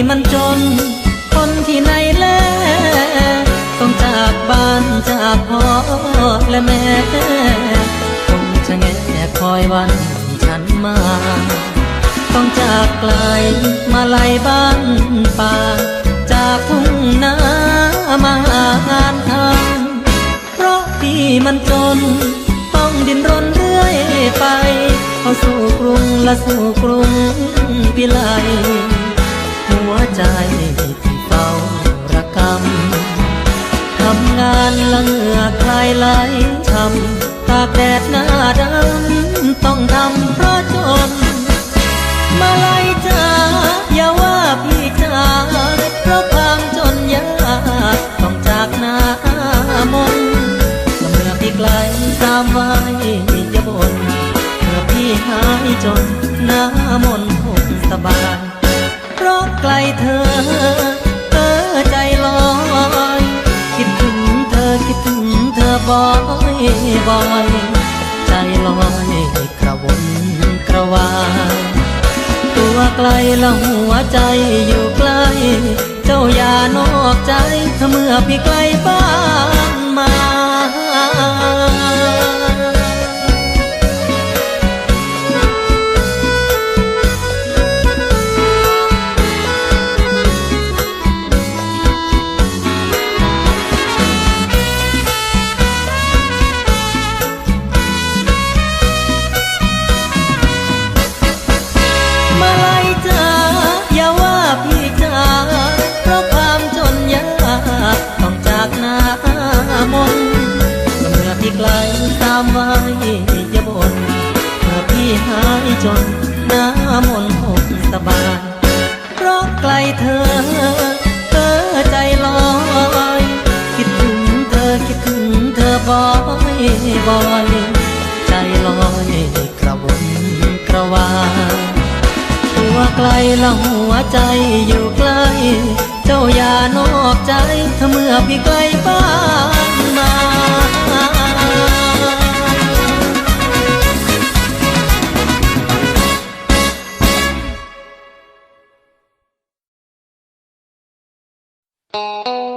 ที่มันจน คนที่ไหนแลต้องจากบ้านจากพ่อและแม่คงจะแงคอยวันที่ฉันมา ต้องจากไกลมาไล่บ้านป่า จากทุ่งนามาหางานทำเพราะพี่มันจน ต้องดิ้นรนเรื่อยไป เข้าสู่กรุงและสู่กรุงพิไล ใจที่เฝ้าระกำทำงานละเหงื่อคลายไหลช้ำตากแดดหน้าดำต้องทำเพราะจน มาไล่จ้าอย่าว่าพี่จ้าเพราะความจนยากต้องจากหน้ามนเมื่อพี่ไกลตามไว้อย่าบ่นเมื่อพี่หายจนหน้ามนคงสบาย เพราะไกลเธอเออใจลอย คิดถึงเธอคิดถึงเธอบ่อยบ่อยใจลอยกระวนกระวายตัวไกลและหัวใจอยู่ใกล้ เจ้าอย่านอกใจถ้าเมื่อพี่ไกลบ้าน ตามไว้อย่าบ่นเมื่อพี่หายจนหน้ามนคงสบายเพราะไกลเธอเธอใจลอยคิดถึงเธอคิดถึงเธอบ่อยบ่อยใจลอยกระวนกระวายตัวไกลและหัวใจอยู่ใกล้ เจ้าอย่านอกใจถ้าเมื่อพี่ไกลบ้าน Música